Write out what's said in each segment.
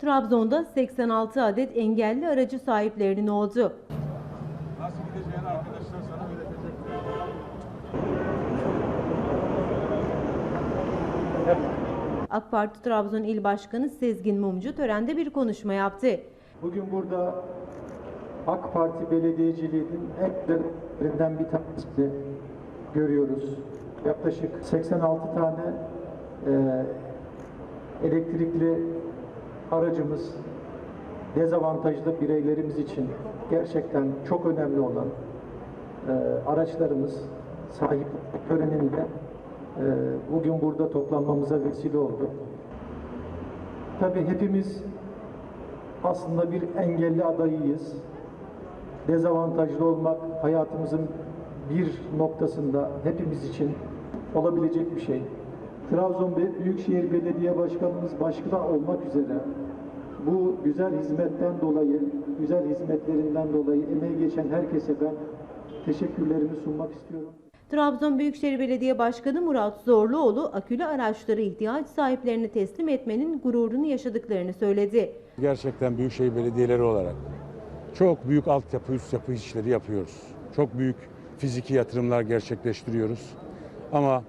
Trabzon'da 86 adet engelli aracı sahiplerinin oldu. Nasıl gideceğini arkadaşlar sana öğretecekler. AK Parti Trabzon İl Başkanı Sezgin Mumcu törende bir konuşma yaptı. Bugün burada AK Parti belediyeciliğinin en güzellerinden bir tanesini görüyoruz. Yaklaşık 86 tane e, elektrikli aracımız dezavantajlı bireylerimiz için gerçekten çok önemli olan e, araçlarımız sahip töreninde e, bugün burada toplanmamıza vesile oldu. Tabii hepimiz aslında bir engelli adayıyız. Dezavantajlı olmak hayatımızın bir noktasında hepimiz için olabilecek bir şey. Trabzon Büyükşehir Belediye Başkanımız başta olmak üzere bu güzel hizmetten dolayı, güzel hizmetlerinden dolayı emeği geçen herkese ben teşekkürlerimi sunmak istiyorum. Trabzon Büyükşehir Belediye Başkanı Murat Zorluoğlu akülü araçları ihtiyaç sahiplerine teslim etmenin gururunu yaşadıklarını söyledi. Gerçekten büyükşehir belediyeleri olarak çok büyük altyapı, üst yapı işleri yapıyoruz. Çok büyük fiziki yatırımlar gerçekleştiriyoruz. Ama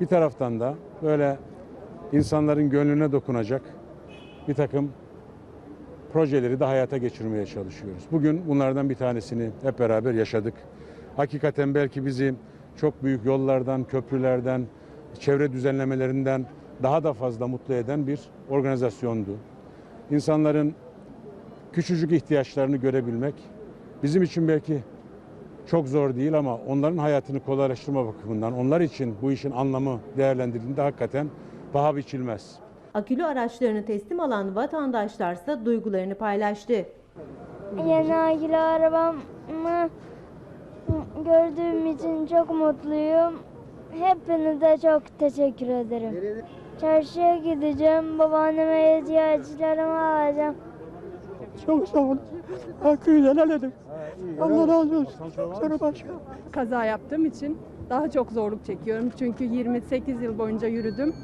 bir taraftan da böyle insanların gönlüne dokunacak bir takım projeleri de hayata geçirmeye çalışıyoruz. Bugün bunlardan bir tanesini hep beraber yaşadık. Hakikaten belki bizi çok büyük yollardan, köprülerden, çevre düzenlemelerinden daha da fazla mutlu eden bir organizasyondu. İnsanların küçücük ihtiyaçlarını görebilmek bizim için belki çok zor değil ama onların hayatını kolaylaştırma bakımından onlar için bu işin anlamı değerlendirildiğinde hakikaten paha biçilmez. Akülü araçlarını teslim alan vatandaşlarsa duygularını paylaştı. Yeni akülü arabamı gördüğüm için çok mutluyum. Hepinize çok teşekkür ederim. Çarşıya gideceğim. Babaanneme ihtiyaçlarımı alacağım. Çok sağ olun. Hakkıyla helal edin. Allah razı olsun. Sonra başka. kaza yaptığım için daha çok zorluk çekiyorum. Çünkü 28 yıl boyunca yürüdüm.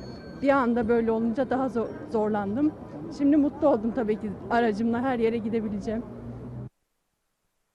Bir anda böyle olunca daha zor, zorlandım. Şimdi mutlu oldum tabii ki aracımla her yere gidebileceğim.